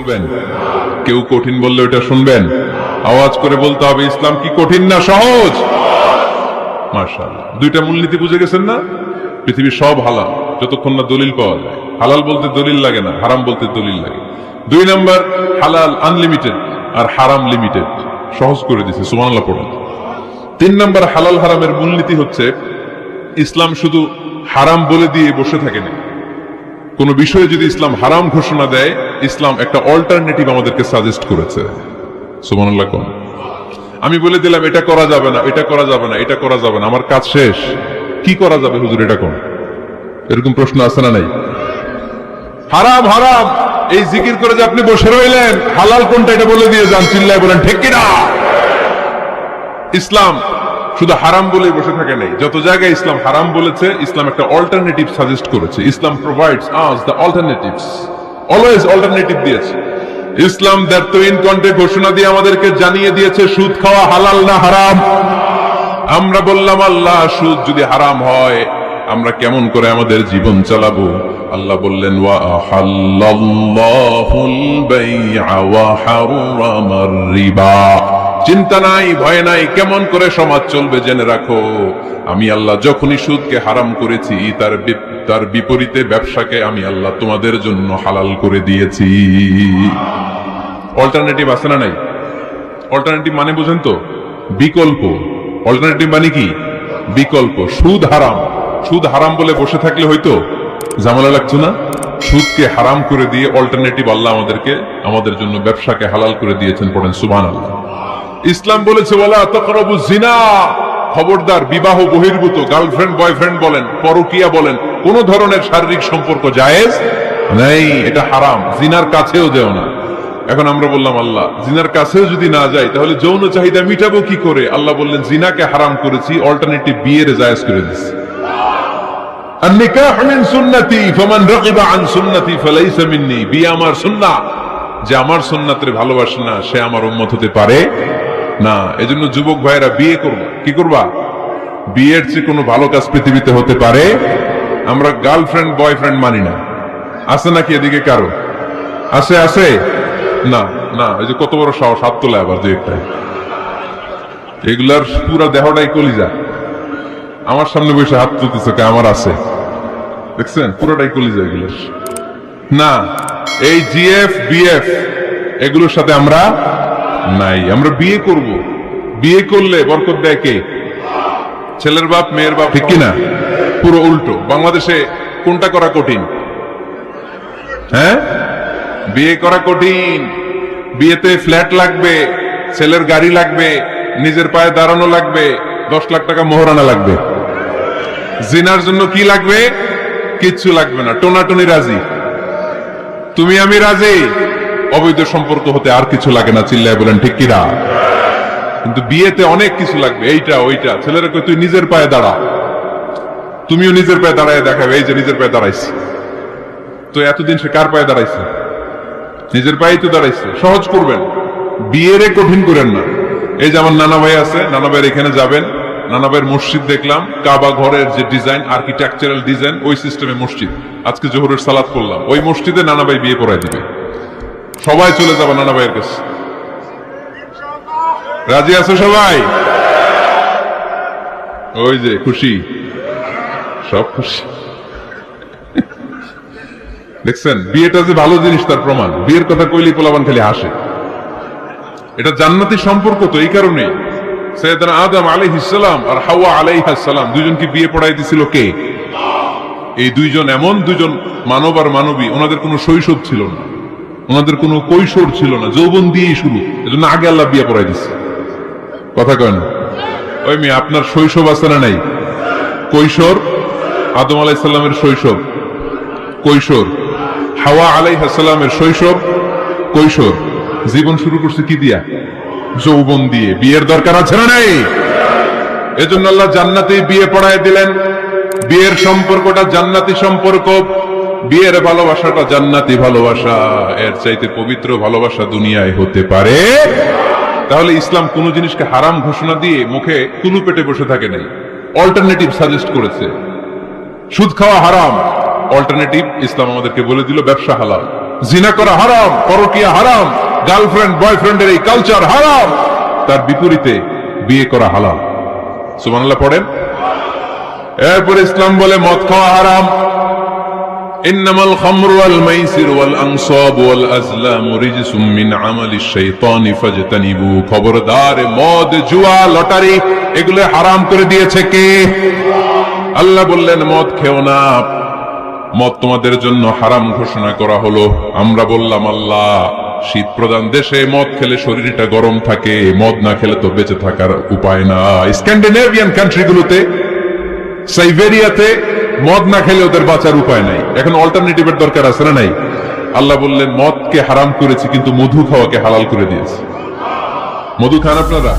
বলবেন? কেউ কঠিন বললে ওটা শুনবেন? আওয়াজ করে বলতে হবে, ইসলাম কি কঠিন না সহজ? মার্শাল্লাহ দুইটা মূলনীতি বুঝে গেছেন না? পৃথিবীর সব হালাল, যতক্ষণ না দলিল পাওয়া যায়। হালাল বলতে দলিল লাগে না, হারাম বলতে দলিল লাগে। দুই নম্বর, হালাল আনলিমিটেড আর হারাম লিমিটেড সহজ করে দিছে সুমানাল্লাহ পড়ুন। তিন নম্বর, হালাল হারামের মূলনীতি হচ্ছে, ইসলাম শুধু হারাম বলে দিয়ে বসে থাকে না। কোনো বিষয়ে যদি ইসলাম হারাম ঘোষণা দেয়, ইসলাম একটা অল্টারনেটিভ আমাদেরকে সাজেস্ট করেছে। সুমানুল্লাহ কোন? আমি বলে দিলাম, এটা করা যাবে না, এটা করা যাবে না, এটা করা যাবে না, আমার কাজ শেষ। কি করা যাবে হুজুর, এটা কোন? এরকম প্রশ্ন আছে না নাই? হারাম হারাম, এই জিকির করে যে আপনি বসে রইলেন, হালাল কোনটা এটা বলে দিয়ে যান, চিল্লায় বলেন, ঠিক কিনা? ইসলাম শুধু হারাম বলে বসে থাকে নাই। যত জায়গায় ইসলাম হারাম বলেছে, ইসলাম একটা অল্টারনেটিভ সাজেস্ট করেছে। Islam provides us the alternatives always alternative দিয়েছে। ইসলাম দ্যাট ইন কন্টে ঘোষণা দিয়ে আমাদেরকে জানিয়ে দিয়েছে, সুদ খাওয়া হালাল না হারাম? আমরা বললাম, আল্লাহ, সুদ যদি হারাম হয়, আমরা কেমন করে আমাদের জীবন চালাবো? আল্লাহ বললেন, ওয়া রিবা। চিন্তা নাই, ভয় নাই, কেমন করে সমাজ চলবে জেনে রাখো। আমি আল্লাহ যখনই সুদকে হারাম করেছি, তার তার বিপরীতে ব্যবসাকে আমি আল্লাহ তোমাদের জন্য হালাল করে দিয়েছি। অল্টারনেটিভ আছে না নাই? অল্টারনেটিভ মানে বুঝেন তো? বিকল্প। অল্টারনেটিভ মানে কি? বিকল্প। সুদ হারাম। সুদ হারাম বলে বসে থাকলে হয়তো ঝামেলা লাগতো না? সুদকে হারাম করে দিয়ে অল্টারনেটিভ আল্লাহ আমাদেরকে, আমাদের জন্য ব্যবসাকে হালাল করে দিয়েছেন পড়েন সুবান আল্লাহ ইসলাম বলেছে ওলা তকরবু জিনা খবরদার, বিবাহ বহির্ভূত, গার্লফ্রেন্ড, বয়ফ্রেন্ড বলেন, পরকিয়া বলেন, কোন ধরনের শারীরিক সম্পর্ক জায়েজ নেই, এটা হারাম জিনার কাছেও দেও না। এখন আমরা বললাম, আল্লাহ জিনার কাছেও যদি না যাই তাহলে যৌন চাহিদা মিটাবো কি করে? আল্লাহ বললেন জিনাকে হারাম করেছি অল্টারনেটিভ বিয়ের জায়েজ করে দিচ্ছি যে আমার সুন্নাত ভালোবাসে না, সে আমার উন্মত হতে পারে। না, এজন্য যুবক ভাইরা বিয়ে করবা। কি করবা? বিয়ের চেয়ে কোনো ভালো কাজ পৃথিবীতে হতে পারে? আমরা গার্লফ্রেন্ড, বয়ফ্রেন্ড মানি না। আছে নাকি এদিকে কারও? আছে আছে? না না ওই যে কত বড় সাহস, হাত তোলে আবার দু একটা এগুলার পুরা দেহটাই কলিজা। আমার সামনে বসে হাত তুলতেছে আমার আছে। দেখছেন? পুরোটাই কলিজা এগুলোর। না, এই জিএফ বিএফ এগুলোর সাথে আমরা নাই, আমরা বিয়ে করব। বিয়ে করলে বরকত দেয় কে? ছেলের বাপ, মেয়ের বাপ, ঠিক কিনা? পুরো উল্টো। বাংলাদেশে কোনটা করা কঠিন? হ্যাঁ? বিয়ে করা কঠিন। বিয়েতে ফ্ল্যাট লাগবে, ছেলের গাড়ি লাগবে, নিজের পায়ে দাঁড়ানো লাগবে, দশ লাখ টাকা মোহরানা লাগবে। জিনার জন্য কি লাগবে? কিচ্ছু লাগবে না। টোনাটনি রাজি। তুমি আমি রাজি? অবৈধ সম্পর্ক হতে আর কিছু লাগে না, চিল্লায় বলেন, ঠিক কিনা? কিন্তু বিয়েতে অনেক কিছু লাগবে, এইটা, ওইটা। ছেলেরা তুই নিজের পায়ে দাঁড়া। তুমিও নিজের পায়ে দাঁড়ায় দেখাবে, এই যে নিজের পায়ে দাঁড়াইছি। তো এতদিন সে কার পায়ে দাঁড়াইছে? নিজের পায়েই তো দাঁড়াইছে। সহজ করবেন। বিয়েরে কঠিন করেন না। এই যে আমার নানা ভাই আছে, নানা ভাইয়ের এখানে যাবেন। নানা ভাইয়ের মসজিদ দেখলাম, কাবা ঘরের যে ডিজাইন, আর্কিটেকচারাল ডিজাইন, ওই সিস্টেমে মসজিদ। আজকে জোহরের সালাদ করলাম ওই মসজিদে নানা ভাই বিয়ে পড়ায় দিবে। সবাই চলে যাবে নানা ভাইয়ের কাছে। রাজি আছো সবাই? ওই যে খুশি। সব খুশি। দেখছেন, বিয়েটা যে ভালো জিনিস তার প্রমাণ। বিয়ের কথা কইলি পোলাবান খালি হাসে। এটা জান্নাতি সম্পর্ক তো, এই কারণে। সৈয়দনা আদম আলাইহিসসালাম আর হাওয়া আলাই আলাইহাসসালাম দুইজনকে বিয়ে পড়াই দিছিল কে? এই দুইজন এমন দুইজন মানব আর মানবী, ওনাদের কোনো শৈশব ছিল না। ওনাদের কোনো কৈশোর ছিল না, যৌবন দিয়েই শুরু। এজন্য আগে আল্লাহ বিয়ে পড়াই দিচ্ছে কথা কেন। ওই মেয়ে, আপনার শৈশব আছে না নাই? কৈশোর? আদম আলাইসাল্লামের শৈশব। কৈশোর। হাওয়া আলাই আলাইহাসাল্লামের শৈশব। কৈশোর। জীবন শুরু করছে কি দিয়া? যৌবন দিয়ে। বিয়ের দরকার আছে না নাই? এজন্য আল্লাহ জান্নাতে বিয়ে পড়ায় দিলেন। বিয়ের সম্পর্কটা জান্নাতি সম্পর্ক। বিয়ের ভালোবাসাটা জান্নাতি ভালোবাসা। এর চাইতে পবিত্র ভালোবাসা দুনিয়ায় হতে পারে। তাহলে ইসলাম কোন জিনিসকে হারাম ঘোষণা দিয়ে মুখে কুলু পেটে বসে থাকে নাই। অল্টারনেটিভ সাজেস্ট করেছে। সুদ খাওয়া হারাম। অল্টারনেটিভ ইসলাম আমাদেরকে বলে দিল ব্যবসা হালাল। জিনা করা হারাম, পরকিয়া হারাম গার্লফ্রেন্ড বয়ফ্রেন্ডের এই কালচার হারাম। তার বিপরীতে বিয়ে করা হালাল। সুবহানাল্লাহ পড়েন। এরপর ইসলাম বলে মদ খাওয়া হারাম। إنما الخمر والميسر والأنصاب والأزلام رجس من عمل الشيطان فاجتنبوه খবরদার মদ জুয়া লটারি এগুলো হারাম করে দিয়েছে কে আল্লাহ বললেন মদ খেও না মদ তোমাদের জন্য হারাম ঘোষণা করা হলো আমরা বললাম আল্লাহ শীত প্রধান দেশে মদ খেলে শরীরটা গরম থাকে মদ না খেলে তো বেঁচে থাকার উপায় না স্ক্যান্ডিনেভিয়ান কান্ট্রিগুলোতে সাইবেরিয়াতে মদ না খেলে ওদের বাঁচার উপায় নাই। এখন অল্টারনেটিভের দরকার আছে না নাই? আল্লাহ বললেন, মদকে হারাম করেছি, কিন্তু মধু খাওয়াকে হালাল করে দিয়েছি। মধু খান আপনারা?